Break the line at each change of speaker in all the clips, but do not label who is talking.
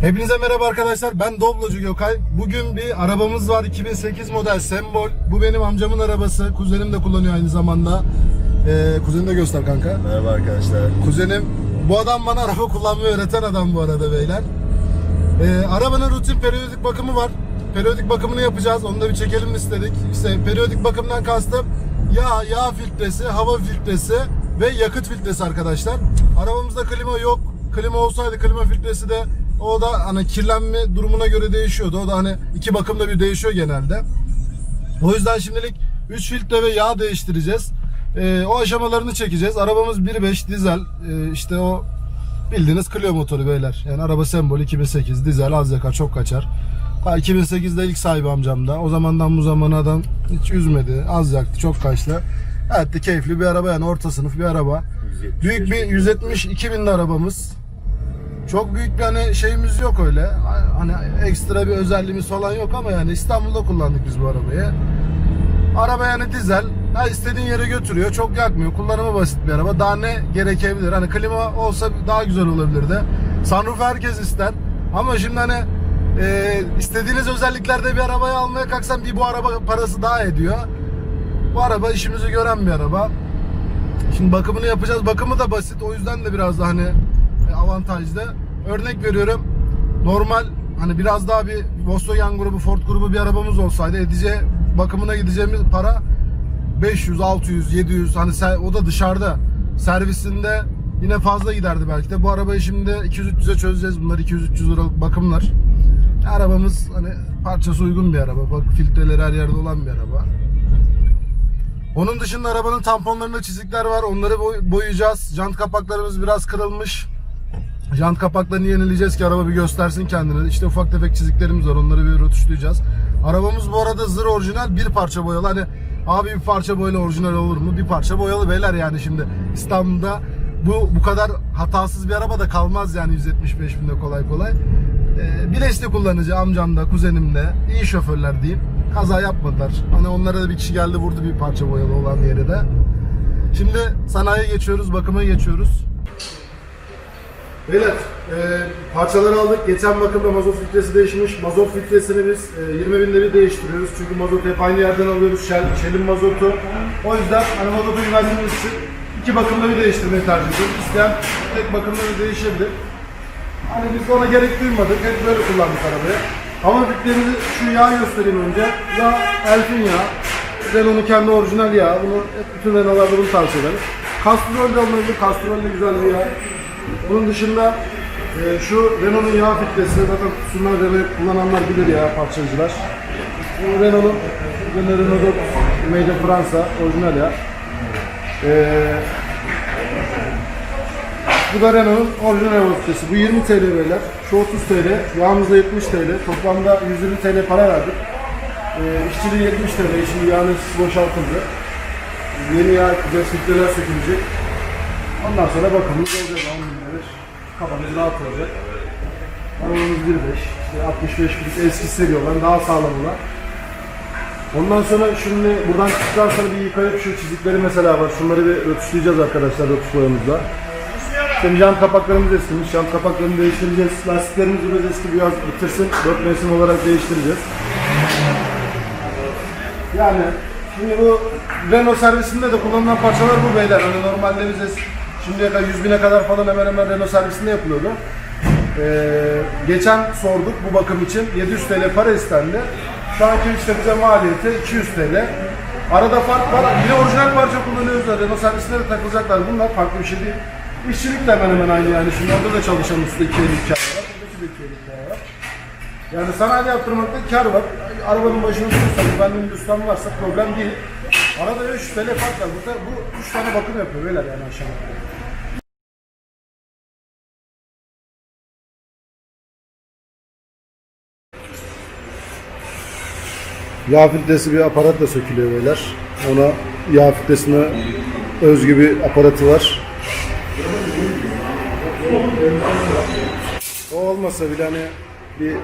Hepinize merhaba arkadaşlar. Ben Doblocu Gökay. Bugün bir arabamız var. 2008 model Sembol. Bu benim amcamın arabası. Kuzenim de kullanıyor aynı zamanda. Ee, kuzenini de göster kanka.
Merhaba arkadaşlar.
Kuzenim. Bu adam bana araba kullanmayı öğreten adam bu arada beyler. Ee, arabanın rutin periyodik bakımı var. Periyodik bakımını yapacağız. Onu da bir çekelim istedik. İşte periyodik bakımdan kastım yağ, yağ filtresi, hava filtresi ve yakıt filtresi arkadaşlar. Arabamızda klima yok. Klima olsaydı klima filtresi de o da hani kirlenme durumuna göre değişiyordu. O da hani iki bakımda bir değişiyor genelde. O yüzden şimdilik 3 filtre ve yağ değiştireceğiz. Ee, o aşamalarını çekeceğiz. Arabamız 1.5 dizel. Ee, işte o bildiğiniz Clio motoru beyler. Yani araba sembol 2008 dizel az yakar çok kaçar. Ha, 2008'de ilk sahibi amcamda. O zamandan bu zamana adam hiç üzmedi. Az yaktı çok kaçtı. Evet de keyifli bir araba yani orta sınıf bir araba.
175
Büyük bir 172 binli arabamız. Çok büyük bir hani şeyimiz yok öyle. Hani ekstra bir özelliğimiz falan yok ama yani İstanbul'da kullandık biz bu arabayı. Araba yani dizel. Ha istediğin yere götürüyor. Çok yakmıyor. Kullanımı basit bir araba. Daha ne gerekebilir? Hani klima olsa daha güzel olabilirdi. Sunroof herkes ister. Ama şimdi hani e, istediğiniz özelliklerde bir arabayı almaya kalksam bir bu araba parası daha ediyor. Bu araba işimizi gören bir araba. Şimdi bakımını yapacağız. Bakımı da basit. O yüzden de biraz da hani avantajlı. Örnek veriyorum. Normal hani biraz daha bir Volkswagen grubu, Ford grubu bir arabamız olsaydı edeceği bakımına gideceğimiz para 500, 600, 700 hani o da dışarıda servisinde yine fazla giderdi belki de. Bu arabayı şimdi 200-300'e çözeceğiz. Bunlar 200-300 liralık bakımlar. Arabamız hani parçası uygun bir araba. Bak filtreleri her yerde olan bir araba. Onun dışında arabanın tamponlarında çizikler var. Onları boy- boyayacağız. Jant kapaklarımız biraz kırılmış. Jant kapaklarını yenileyeceğiz ki araba bir göstersin kendini. İşte ufak tefek çiziklerimiz var. Onları bir rötuşlayacağız. Arabamız bu arada zır orijinal bir parça boyalı. Hani abi bir parça boyalı orijinal olur mu? Bir parça boyalı beyler yani şimdi İstanbul'da bu bu kadar hatasız bir araba da kalmaz yani 175 binde kolay kolay. Ee, bileşli kullanıcı amcam da kuzenim de iyi şoförler diyeyim. Kaza yapmadılar. Hani onlara da bir kişi geldi vurdu bir parça boyalı olan yere de. Şimdi sanayiye geçiyoruz, bakıma geçiyoruz. Beyler, e, parçaları aldık. Geçen bakımda mazot filtresi değişmiş. Mazot filtresini biz e, 20 binde bir değiştiriyoruz. Çünkü mazotu hep aynı yerden alıyoruz. Shell, Shell'in mazotu. O yüzden hani mazotu güvenliğimiz için iki bakımda bir değiştirmeyi tercih ediyoruz. İsteyen tek bakımda bir değişebilir. Hani biz ona gerek duymadık. Hep böyle kullandık arabayı. Hava filtremizi şu yağı göstereyim önce. Yağ Elfin yağı. Renault'un kendi orijinal yağı. Bunu hep bütün Renault'larda bunu tavsiye ederiz. Castrol de alınabilir. Castrol de güzel bir yağ. Bunun dışında e, şu Renault'un yağ filtresi. Zaten kutusundan Renault kullananlar bilir ya parçacılar. Bu Renault'un Renault Renault 4 Made in Fransa orijinal yağ. E, bu da Renault'un orijinal filtresi. Bu 20 TL beyler. Şu 30 TL. Yağımız da 70 TL. Toplamda 120 TL para verdik. E, işçiliği 70 TL. Şimdi yağın hepsi boşaltıldı. Yeni yağ filtreler sökülecek. Ondan sonra bakımımız olacak. 10 bin lira. Kafamız rahat olacak. Arabamız 1.5. İşte 65 kubik eski seri olan daha sağlam olan. Ondan sonra şimdi buradan çıktıktan sonra bir yıkayıp şu çizikleri mesela var. Şunları bir rötuşlayacağız arkadaşlar boyamızla. Şimdi jant kapaklarımız eskimiş. Jant kapaklarını değiştireceğiz. Lastiklerimiz biraz eski biraz bitirsin. 4 mevsim olarak değiştireceğiz. Yani şimdi bu Renault servisinde de kullanılan parçalar bu beyler. Hani normalde biz şimdiye kadar 100 bine kadar falan hemen hemen Renault servisinde yapılıyordu. Ee, geçen sorduk bu bakım için 700 TL para istendi. Şu anki işte bize maliyeti 200 TL. Arada fark var. Yine orijinal parça kullanıyoruz da Renault servisinde de takılacaklar. Bunlar farklı bir şey değil. İşçilik de hemen hemen aynı yani. Şimdi orada da çalışan usta 2 50 kar var. Buradaki de 2 50 kar var. Yani sanayide yaptırmakta kar var. Arabanın başına durursa, güvenliğin ustam varsa problem değil. Arada 3 TL fark var. Burada bu 3 tane bakım yapıyor beyler yani aşağıda. Yağ filtresi bir aparatla sökülüyor beyler. Ona yağ filtresine özgü bir aparatı var. O olmasa bile hani bir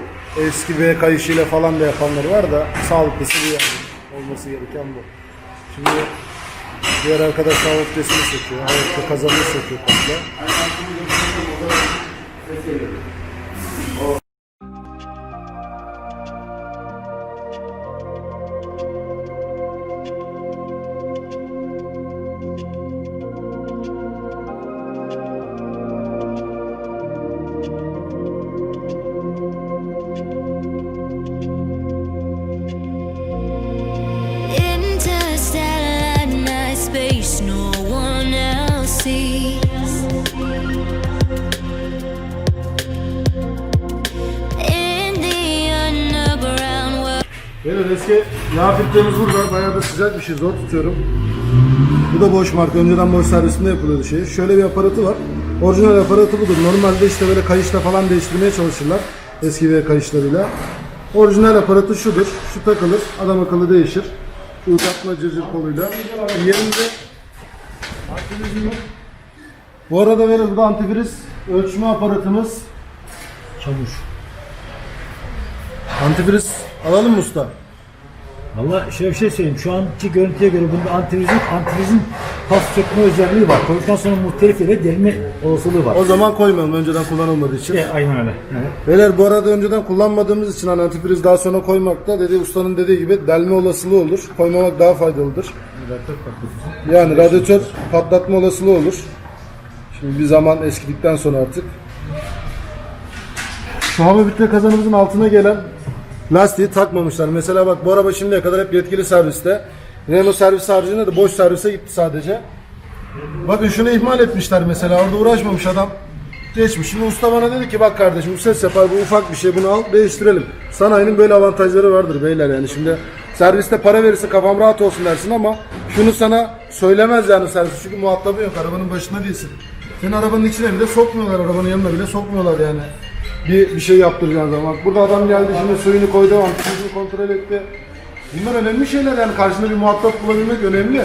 eski V kayışıyla falan da yapanları var da sağlıklısı bu yani. Olması gereken bu. Şimdi diğer arkadaş hava filtresini söküyor. Hava kazanını söküyor komple. Benim eski yağ filtremiz burada. Bayağı da sıcak bir şey. Zor tutuyorum. Bu da boş marka. Önceden boş servisinde yapılıyordu şey. Şöyle bir aparatı var. Orijinal aparatı budur. Normalde işte böyle kayışla falan değiştirmeye çalışırlar. Eski V kayışlarıyla. Orijinal aparatı şudur. Şu takılır. Adam akıllı değişir. Uzatma cırcır koluyla. Yerinde. Bu arada verir burada antifriz ölçme aparatımız.
Çamur.
Antifriz alalım mı usta?
Valla şöyle bir şey söyleyeyim. Şu anki görüntüye göre bunda antivrizin, antivrizin pas sökme özelliği var. Koyduktan sonra muhtelif yere delme olasılığı var.
O zaman koymayalım önceden kullanılmadığı için.
E, aynen öyle. Evet.
Beyler bu arada önceden kullanmadığımız için hani antifriz daha sonra koymakta dedi ustanın dediği gibi delme olasılığı olur. Koymamak daha faydalıdır. Yani radyatör patlatma olasılığı olur. Şimdi bir zaman eskidikten sonra artık. Şu hava bitme kazanımızın altına gelen lastiği takmamışlar. Mesela bak bu araba şimdiye kadar hep yetkili serviste. Renault servis haricinde de boş servise gitti sadece. Bakın şunu ihmal etmişler mesela orada uğraşmamış adam. Geçmiş. Şimdi usta bana dedi ki bak kardeşim bu ses yapar bu ufak bir şey bunu al değiştirelim. Sanayinin böyle avantajları vardır beyler yani şimdi serviste para verirse kafam rahat olsun dersin ama şunu sana söylemez yani servis çünkü muhatabı yok arabanın başında değilsin. Senin arabanın içine bile sokmuyorlar arabanın yanına bile sokmuyorlar yani. Bir, bir şey yaptıracağın zaman. Burada adam geldi şimdi suyunu koydu, antifrizini kontrol etti. Bunlar önemli şeyler yani karşında bir muhatap bulabilmek önemli.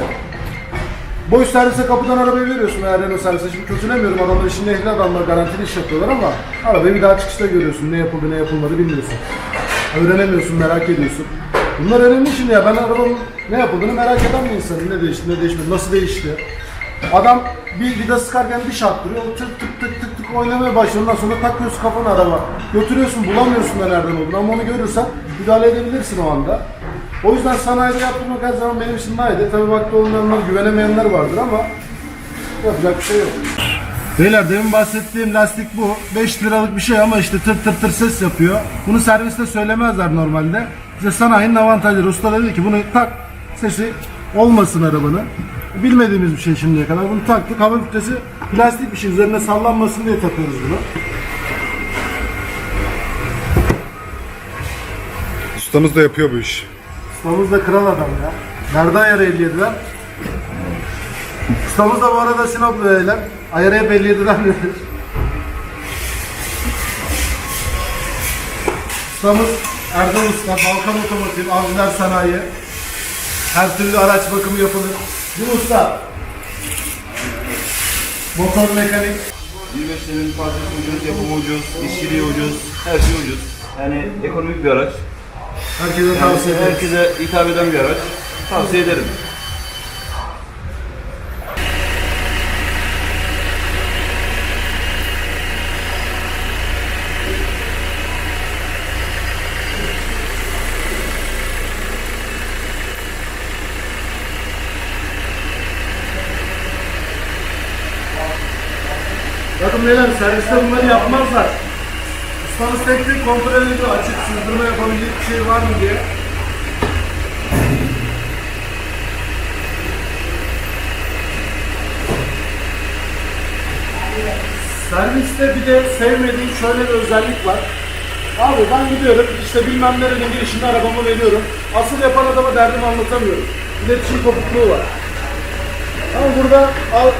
Boş servise kapıdan arabayı veriyorsun eğer Renault servise. Şimdi kötülemiyorum adamlar işin ehli adamlar garantili iş yapıyorlar ama arabayı bir daha çıkışta görüyorsun. Ne yapıldı ne yapılmadı bilmiyorsun. Öğrenemiyorsun merak ediyorsun. Bunlar önemli şimdi ya ben arabanın ne yapıldığını merak eden bir insanım. Ne değişti ne değişmedi nasıl değişti. Adam bir vida sıkarken bir şarttırıyor. O tık tık tık tık oynamaya başlıyor. Ondan sonra takıyorsun kafana araba. Götürüyorsun bulamıyorsun da nereden olduğunu ama onu görürsen müdahale edebilirsin o anda. O yüzden sanayide yaptırmak her zaman benim için daha iyi. Tabii vakti olmayanlar, güvenemeyenler vardır ama yapacak bir şey yok. Beyler demin bahsettiğim lastik bu. 5 liralık bir şey ama işte tır tır tır ses yapıyor. Bunu serviste söylemezler normalde. İşte sanayinin avantajları. Usta dedi ki bunu tak sesi olmasın arabanın. Bilmediğimiz bir şey şimdiye kadar. Bunu taktık. Hava filtresi plastik bir şey. Üzerine sallanmasın diye takıyoruz bunu.
Ustamız da yapıyor bu iş.
Ustamız da kral adam ya. Nerede ayarı 57'den? Ustamız da bu arada Sinoplu beyler. Ayarı hep 57'den verir. Ustamız Erdal Usta, Balkan Otomotiv, Avcılar Sanayi. Her türlü araç bakımı yapılır. Usta? Motor mekanik.
Yürümeşlerin parçası ucuz, yapımı ucuz, işçiliği ucuz, her şey ucuz. Yani ekonomik bir araç.
Herkese tavsiye
Yani
ederim.
herkese hitap eden bir araç. Tavsiye ederim.
Bakın beyler serviste bunları yapmazlar. Ustamız tek tek kontrol ediyor açık sızdırma yapabilecek bir şey var mı diye. Serviste bir de sevmediğim şöyle bir özellik var. Abi ben gidiyorum işte bilmem nerenin girişinde arabamı veriyorum. Asıl yapan adama derdimi anlatamıyorum. İletişim kopukluğu var. Ama burada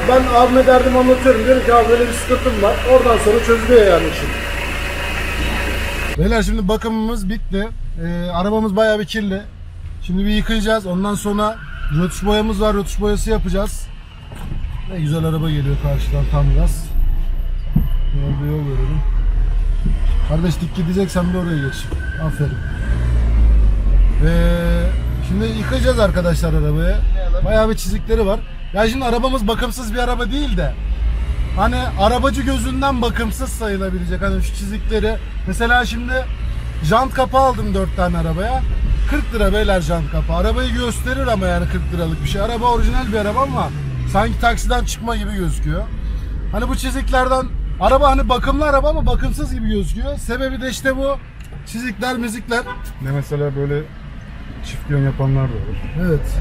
ben abime derdimi anlatıyorum. Diyorum ki abi böyle bir sıkıntım var. Oradan sonra çözülüyor yani işim. Beyler şimdi bakımımız bitti. Ee, arabamız bayağı bir kirli. Şimdi bir yıkayacağız. Ondan sonra rötuş boyamız var. Rötuş boyası yapacağız. Ne güzel araba geliyor karşıdan tam gaz. Yolda yol verelim. Kardeş dik gideceksen bir oraya geç. Aferin. Ee, şimdi yıkayacağız arkadaşlar arabayı. Bayağı bir çizikleri var. Ya şimdi arabamız bakımsız bir araba değil de hani arabacı gözünden bakımsız sayılabilecek hani şu çizikleri. Mesela şimdi jant kapağı aldım 4 tane arabaya. 40 lira beyler jant kapağı. Arabayı gösterir ama yani 40 liralık bir şey. Araba orijinal bir araba ama sanki taksiden çıkma gibi gözüküyor. Hani bu çiziklerden araba hani bakımlı araba ama bakımsız gibi gözüküyor. Sebebi de işte bu çizikler, müzikler.
Ne mesela böyle çift yön yapanlar da var.
Evet.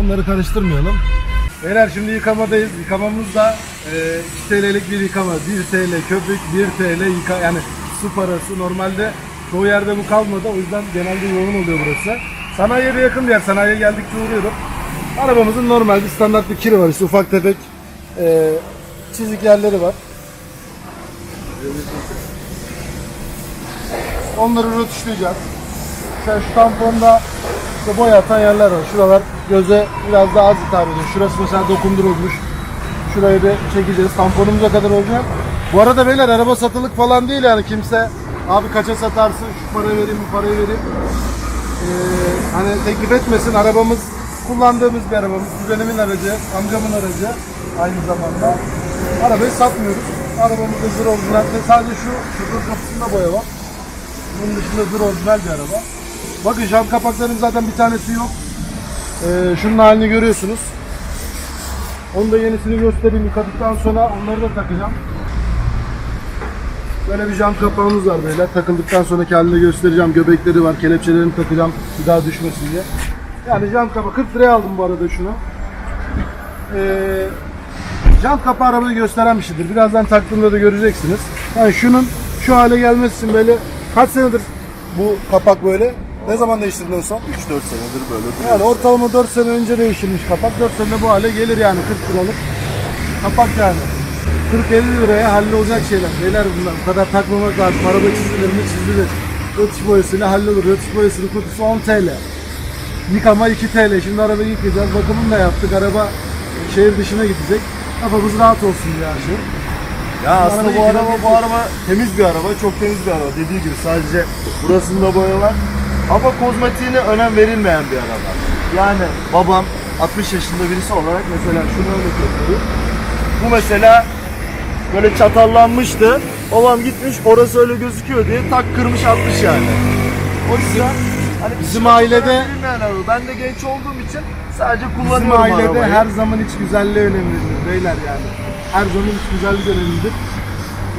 Onları karıştırmayalım. Beyler şimdi yıkamadayız. Yıkamamız da e, 2 TL'lik bir yıkama. 1 TL köpük, 1 TL yıka yani su parası. Normalde Çoğu yerde bu kalmadı. O yüzden genelde yoğun oluyor burası. Sanayiye de yakın bir yer. Sanayiye geldikçe uğruyorum. Arabamızın normal bir standart bir kiri var. İşte ufak tefek e, çizik yerleri var. Onları rötuşlayacağız. Mesela şu tamponda işte boya atan yerler var. Şuralar göze biraz daha az hitap ediyor. Şurası mesela dokundurulmuş. Şurayı bir çekeceğiz. Tamponumuza kadar olacak. Bu arada beyler araba satılık falan değil yani kimse abi kaça satarsın şu parayı vereyim bu parayı vereyim. Ee, hani teklif etmesin arabamız kullandığımız bir arabamız. Kuzenimin aracı, amcamın aracı aynı zamanda. Arabayı satmıyoruz. Arabamızda zır orijinal. Sadece şu şoför kapısında boya var. Bunun dışında zır orijinal bir araba. Bakın jant kapaklarının zaten bir tanesi yok. Ee, şunun halini görüyorsunuz. Onu da yenisini göstereyim. Yıkadıktan sonra onları da takacağım. Böyle bir jant kapağımız var beyler. Takıldıktan sonraki halini göstereceğim. Göbekleri var. Kelepçelerini takacağım. Bir daha düşmesin diye. Yani jant kapağı. 40 liraya aldım bu arada şunu. Ee, jant kapağı arabayı gösteren bir şeydir. Birazdan taktığımda da göreceksiniz. Yani şunun şu hale gelmesi için böyle kaç senedir bu kapak böyle? Ne zaman değiştirdin en son?
3-4 senedir böyle duruyor.
Yani ortalama 4 sene önce değişilmiş kapak. 4 senede bu hale gelir yani 40 liralık kapak yani. 40-50 liraya hallolacak şeyler. Beyler bunlar bu kadar takmamak lazım. Araba çizgilerini çizilir. Rötuş boyasıyla hallolur. Rötuş boyasının kutusu 10 TL. Yıkama 2 TL. Şimdi arabayı yıkayacağız. Bakımını da yaptık. Araba şehir dışına gidecek. Kafamız rahat olsun diye her şey.
Ya aslında bu araba bu araba temiz bir araba, çok temiz bir araba. Dediği gibi sadece burasında boya var. Ama kozmetiğine önem verilmeyen bir araba. Yani babam 60 yaşında birisi olarak mesela şunu örnek veriyorum. Bu mesela böyle çatallanmıştı. Babam gitmiş orası öyle gözüküyor diye tak kırmış atmış yani. O yüzden hani
Bizim
kişiye
ailede-.
Ben de genç olduğum için sadece
Bizim
kullanıyorum
ailede
arabayı.
her zaman iç güzelliği önemlidir beyler yani. Her zaman iç güzellik önemlidir.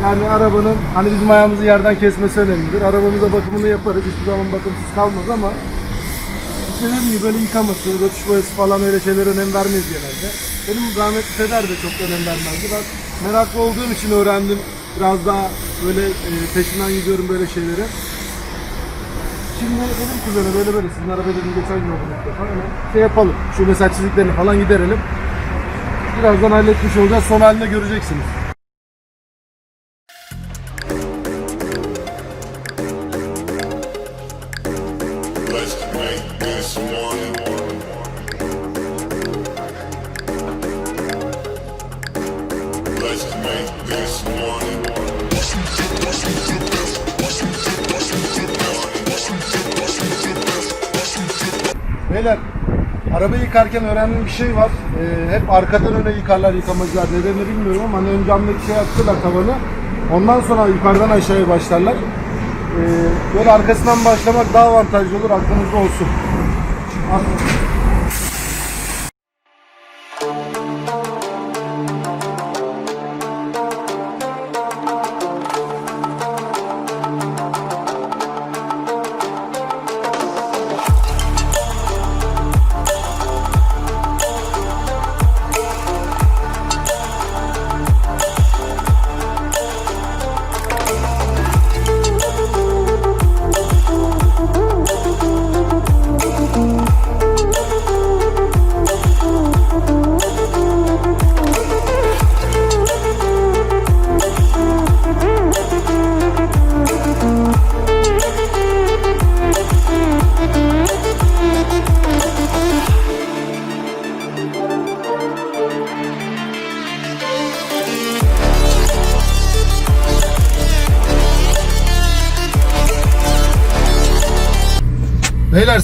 Yani arabanın hani bizim ayağımızı yerden kesmesi önemlidir. Arabamıza bakımını yaparız. Hiçbir zaman bakımsız kalmaz ama işte dediğim gibi böyle yıkaması, rötuş boyası falan öyle şeylere önem vermeyiz genelde. Benim rahmetli peder de çok önem vermezdi. Ben meraklı olduğum için öğrendim. Biraz daha böyle e, peşinden gidiyorum böyle şeylere. Şimdi dedim kuzene böyle böyle sizin araba dedim geçen gün oldu. Öyle şey yapalım. Şu mesela çiziklerini falan giderelim. Birazdan halletmiş olacağız. Son halinde göreceksiniz. Beyler arabayı yıkarken öğrendiğim bir şey var. Ee, hep arkadan öne yıkarlar yıkamacılar. Nedenini bilmiyorum ama hani ön camdaki şey attılar tavanı. Ondan sonra yukarıdan aşağıya başlarlar. Ee, böyle arkasından başlamak daha avantajlı olur. Aklınızda olsun. Al.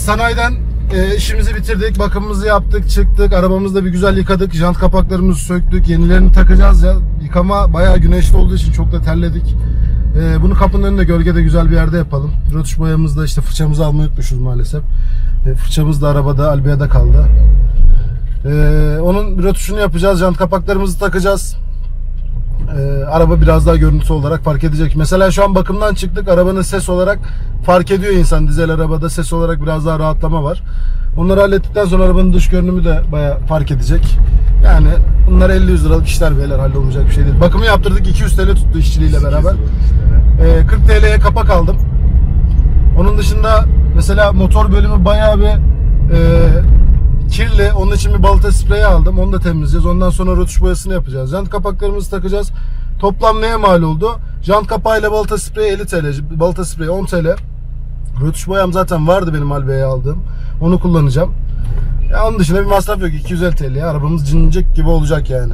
Sanayiden e, işimizi bitirdik. Bakımımızı yaptık, çıktık. Arabamızı da bir güzel yıkadık. Jant kapaklarımızı söktük. Yenilerini takacağız ya. Yıkama bayağı güneşli olduğu için çok da terledik. E, bunu kapının önünde gölgede güzel bir yerde yapalım. Rötuş boyamızda işte fırçamızı almayı unutmuşuz maalesef. E, fırçamız da arabada, Albia'da kaldı. E, onun rötuşunu yapacağız. Jant kapaklarımızı takacağız. Ee, araba biraz daha görüntüsü olarak fark edecek. Mesela şu an bakımdan çıktık. Arabanın ses olarak fark ediyor insan. Dizel arabada ses olarak biraz daha rahatlama var. Onları hallettikten sonra arabanın dış görünümü de baya fark edecek. Yani bunlar 50-100 liralık işler beyler hallolmayacak bir şey değil. Bakımı yaptırdık 200 TL tuttu işçiliğiyle beraber. Ee, 40 TL'ye kapak aldım. Onun dışında mesela motor bölümü bayağı bir e, kirli. Onun için bir balata spreyi aldım. Onu da temizleyeceğiz. Ondan sonra rötuş boyasını yapacağız. Jant kapaklarımızı takacağız. Toplam neye mal oldu? Jant kapağıyla balata spreyi 50 TL. Balata spreyi 10 TL. Rötuş boyam zaten vardı benim Albe'ye aldığım. Onu kullanacağım. Ya onun dışında bir masraf yok. 250 TL. Arabamız cincik gibi olacak yani.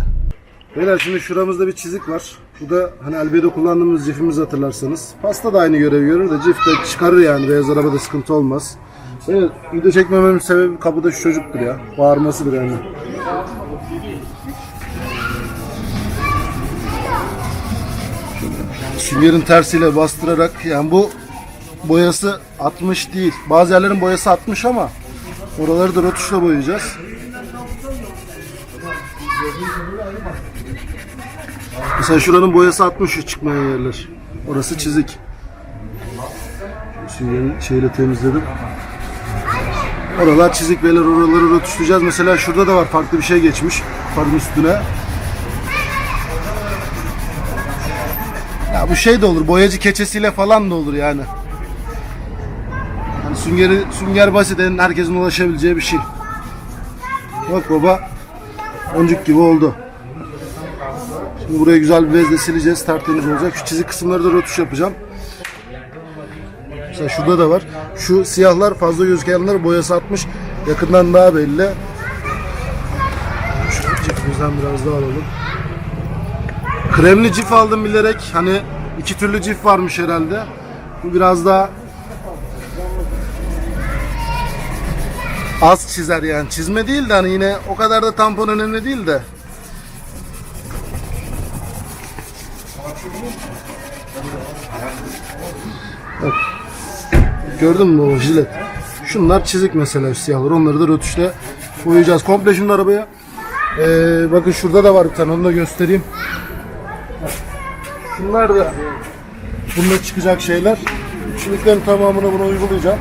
Beyler şimdi şuramızda bir çizik var. Bu da hani Albe'de kullandığımız cifimiz hatırlarsanız. Pasta da aynı görevi görür de cif de çıkarır yani. Beyaz arabada sıkıntı olmaz. Evet, video çekmememin sebebi kapıda şu çocuktur ya. Bağırmasıdır yani. Süngerin tersiyle bastırarak yani bu boyası 60 değil. Bazı yerlerin boyası 60 ama oraları da rötuşla boyayacağız. Mesela şuranın boyası 60 şu çıkmayan yerler. Orası çizik. Süngerin şeyle temizledim. Oralar çizik beyler oraları rötuşlayacağız. Mesela şurada da var farklı bir şey geçmiş farın üstüne. Ya bu şey de olur boyacı keçesiyle falan da olur yani. Hani süngeri, sünger basit herkesin ulaşabileceği bir şey. Bak baba boncuk gibi oldu. Şimdi burayı güzel bir bezle sileceğiz tertemiz olacak. Şu çizik kısımları da rötuş yapacağım. Mesela şurada da var. Şu siyahlar fazla gözükenler boyası atmış. Yakından daha belli. Şu cifimizden biraz daha alalım. Kremli cif aldım bilerek. Hani iki türlü cif varmış herhalde. Bu biraz daha az çizer yani. Çizme değil de hani yine o kadar da tampon önemli değil de. Gördün mü o jilet? Şunlar çizik mesela siyahlar. Onları da rötuşla boyayacağız. Komple şimdi arabaya. Ee, bakın şurada da var bir tane. Onu da göstereyim. Şunlar da bunda çıkacak şeyler. Çiliklerin tamamını buna uygulayacağım.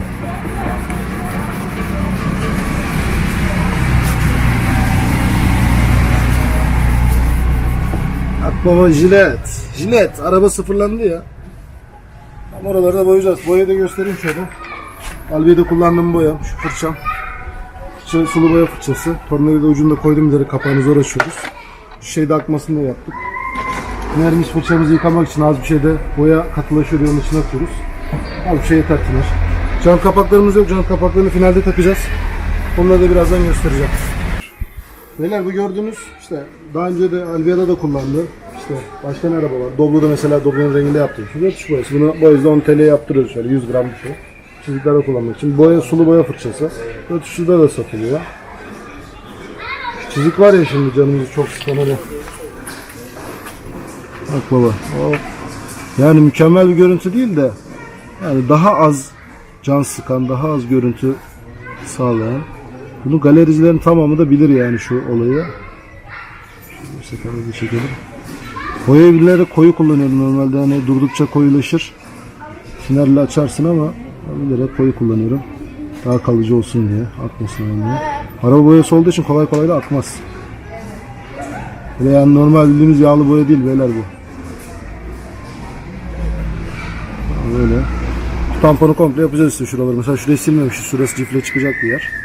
Baba jilet. Jilet. Araba sıfırlandı ya. Oraları da boyayacağız. Boyayı da göstereyim şöyle. Albiye'de kullandığım boya. Şu fırçam. Fırça, sulu boya fırçası. Tornavida ucunda koydum ileri kapağını zor açıyoruz. Şu şeyde akmasını da yaptık. Nermis fırçamızı yıkamak için az bir şeyde boya katılaşıyor onun içine atıyoruz. Az bir şey yeter Tiner. Cam kapaklarımız yok. Cam kapaklarını finalde takacağız. Onları da birazdan göstereceğim. Beyler bu gördüğünüz işte daha önce de Alvia'da da kullandı. İşte başka ne araba var? Doblo'da mesela Doblo'nun renginde. Şu rötuş boyası. Bunu boyazda 10 TL yaptırıyoruz şöyle 100 gram bir şey. Çiziklerde kullanmak için. Boya sulu boya fırçası. Rötuşçuda da satılıyor. Çizik var ya şimdi canımızı çok sıkan hani. Bak baba. O yani mükemmel bir görüntü değil de yani daha az can sıkan, daha az görüntü sağlayan. Bunu galericilerin tamamı da bilir yani şu olayı. Bu sefer de çekelim. Bilerek koyu kullanıyorum normalde hani durdukça koyulaşır. Sinerle açarsın ama bilerek koyu kullanıyorum. Daha kalıcı olsun diye, akmasın diye. Araba boyası olduğu için kolay kolay da akmaz. Böyle yani normal bildiğimiz yağlı boya değil beyler bu. Böyle. Tamponu komple yapacağız işte şuraları. Mesela şurayı silmemişiz. Şurası cifle çıkacak bir yer.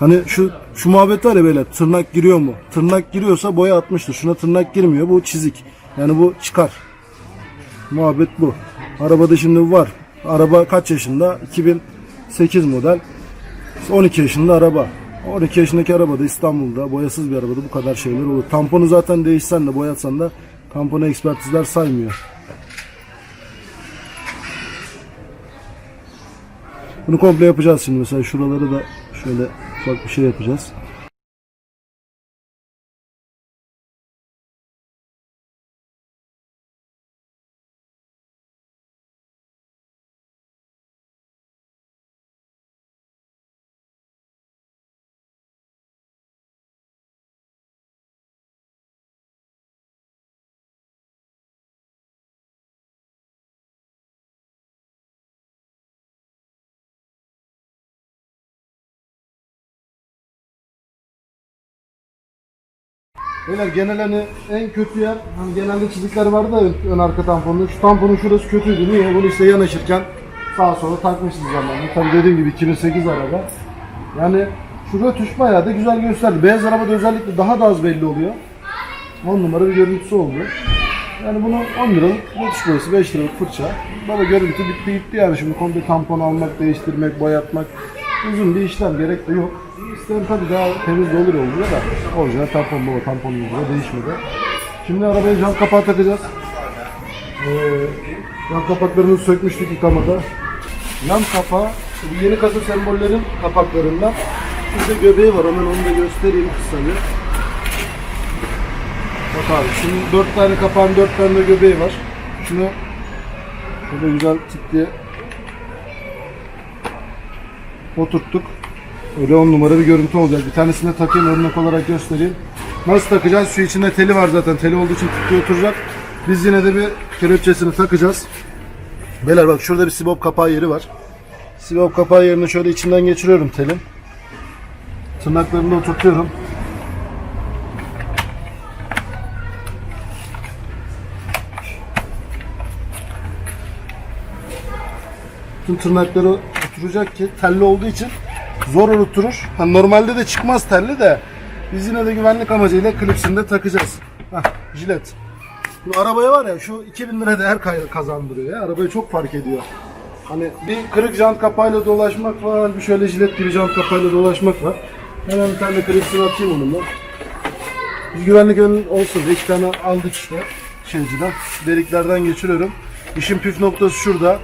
Hani şu şu muhabbet var ya böyle tırnak giriyor mu? Tırnak giriyorsa boya atmıştır. Şuna tırnak girmiyor. Bu çizik. Yani bu çıkar. Muhabbet bu. Arabada şimdi var. Araba kaç yaşında? 2008 model. 12 yaşında araba. 12 yaşındaki arabada İstanbul'da boyasız bir arabada bu kadar şeyler olur. Tamponu zaten değişsen de boyatsan da tamponu ekspertizler saymıyor. Bunu komple yapacağız şimdi. Mesela şuraları da şöyle ufak bir şey yapacağız. Beyler genel hani en kötü yer hani genelde çizikler vardı da ön, ön arka tamponda. Şu tamponun şurası kötüydü. Niye? Bunu işte yanaşırken sağa sola takmışız zamanında. Tabii dediğim gibi 2008 araba. Yani şu rötuş bayağı da güzel gösterdi. Beyaz arabada özellikle daha da az belli oluyor. 10 numara bir görüntüsü oldu. Yani bunu 10 liralık rötuş boyası, 5 liralık fırça. Baba görüntü bitti gitti yani şimdi komple tampon almak, değiştirmek, boyatmak uzun bir işlem gerek de yok. İsteyen tabii daha temiz de olur oluyor da orijinal tampon baba tampon oluyor değişmedi. Şimdi arabaya cam kapağı takacağız. Ee, yan kapaklarını sökmüştük yıkamada. Yan kapağı bu yeni kasa sembollerin kapaklarından. Burada göbeği var hemen onu da göstereyim kısaca. Bak abi şimdi 4 tane kapağın 4 tane de göbeği var. Şunu şöyle güzel tık diye oturttuk. Öyle 10 numara bir görüntü olacak. Bir tanesini takayım örnek olarak göstereyim. Nasıl takacağız? Şu içinde teli var zaten. Teli olduğu için tık diye oturacak. Biz yine de bir kelepçesini takacağız. Beyler bak şurada bir sibop kapağı yeri var. Sibop kapağı yerini şöyle içinden geçiriyorum telin. Tırnaklarını oturtuyorum. Tüm tırnakları oturacak ki telli olduğu için zor oturur. Ha, normalde de çıkmaz telli de biz yine de güvenlik amacıyla klipsini de takacağız. Hah, jilet. Bu arabaya var ya şu 2000 lira değer kazandırıyor ya. Arabayı çok fark ediyor. Hani bir kırık jant kapağıyla dolaşmak var, bir şöyle jilet gibi jant kapağıyla dolaşmak var. Hemen bir tane klipsini atayım onunla. Biz güvenlik ön olsun diye iki tane aldık işte şeyciden. Deliklerden geçiriyorum. İşin püf noktası şurada.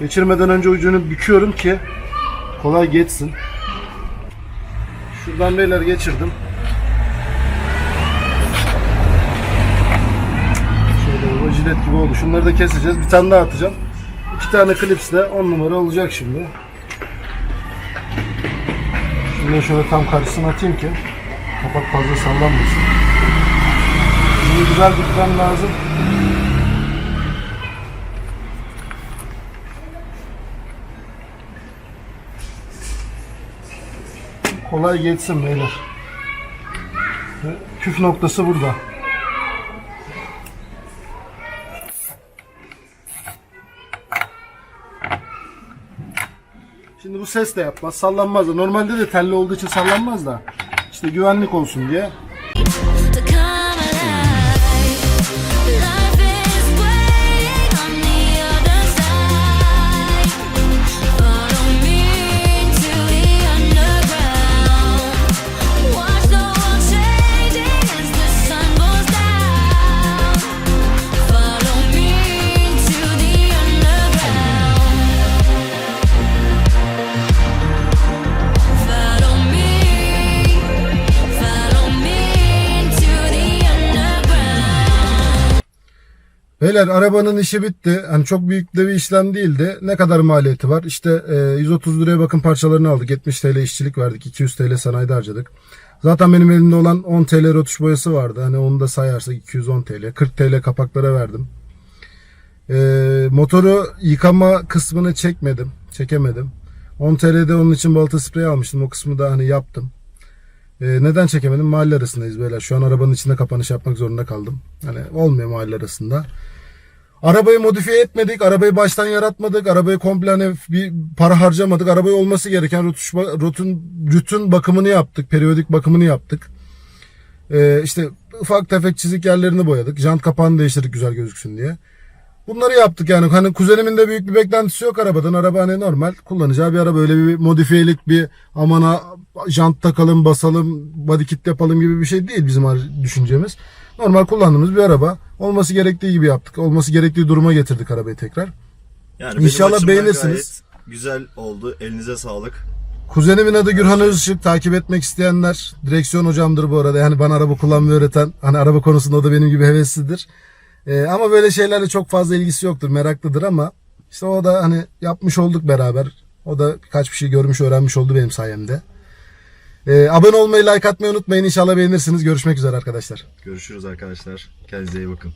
Geçirmeden önce ucunu büküyorum ki kolay geçsin. Şuradan beyler geçirdim. Şöyle o jilet gibi oldu. Şunları da keseceğiz. Bir tane daha atacağım. İki tane klipsle 10 numara olacak şimdi. Şimdi şöyle tam karşısına atayım ki kapak fazla sallanmasın. Şimdi güzel bitmem lazım. Kolay geçsin beyler. Püf noktası burada. Şimdi bu ses de yapmaz, sallanmaz da. Normalde de telli olduğu için sallanmaz da. İşte güvenlik olsun diye. Beyler arabanın işi bitti. Hani çok büyük de bir işlem değildi. Ne kadar maliyeti var? İşte e, 130 liraya bakım parçalarını aldık. 70 TL işçilik verdik. 200 TL sanayide harcadık. Zaten benim elimde olan 10 TL rötuş boyası vardı. Hani onu da sayarsak 210 TL. 40 TL kapaklara verdim. E, motoru yıkama kısmını çekmedim. Çekemedim. 10 TL'de onun için balata spreyi almıştım. O kısmı da hani yaptım. E, neden çekemedim? Mahalle arasındayız beyler. Şu an arabanın içinde kapanış yapmak zorunda kaldım. Hani olmuyor mahalle arasında. Arabayı modifiye etmedik, arabayı baştan yaratmadık, arabayı komple hani bir para harcamadık. Arabayı olması gereken rötuş, rotun, rütün bakımını yaptık, periyodik bakımını yaptık. Ee, işte ufak tefek çizik yerlerini boyadık. Jant kapağını değiştirdik güzel gözüksün diye. Bunları yaptık yani. Hani kuzenimin de büyük bir beklentisi yok arabadan. Araba hani normal kullanacağı bir araba. Öyle bir modifiyelik bir amana jant takalım, basalım, body kit yapalım gibi bir şey değil bizim düşüncemiz. Normal kullandığımız bir araba. Olması gerektiği gibi yaptık. Olması gerektiği duruma getirdik arabayı tekrar.
Yani
İnşallah beğenirsiniz.
Güzel oldu. Elinize sağlık.
Kuzenimin adı Gürhan Özışık. Takip etmek isteyenler direksiyon hocamdır bu arada. Yani bana araba kullanmayı öğreten. Hani araba konusunda o da benim gibi heveslidir. Ee, ama böyle şeylerle çok fazla ilgisi yoktur. Meraklıdır ama işte o da hani yapmış olduk beraber. O da birkaç bir şey görmüş öğrenmiş oldu benim sayemde. Ee, abone olmayı, like atmayı unutmayın. İnşallah beğenirsiniz. Görüşmek üzere arkadaşlar.
Görüşürüz arkadaşlar. Kendinize iyi bakın.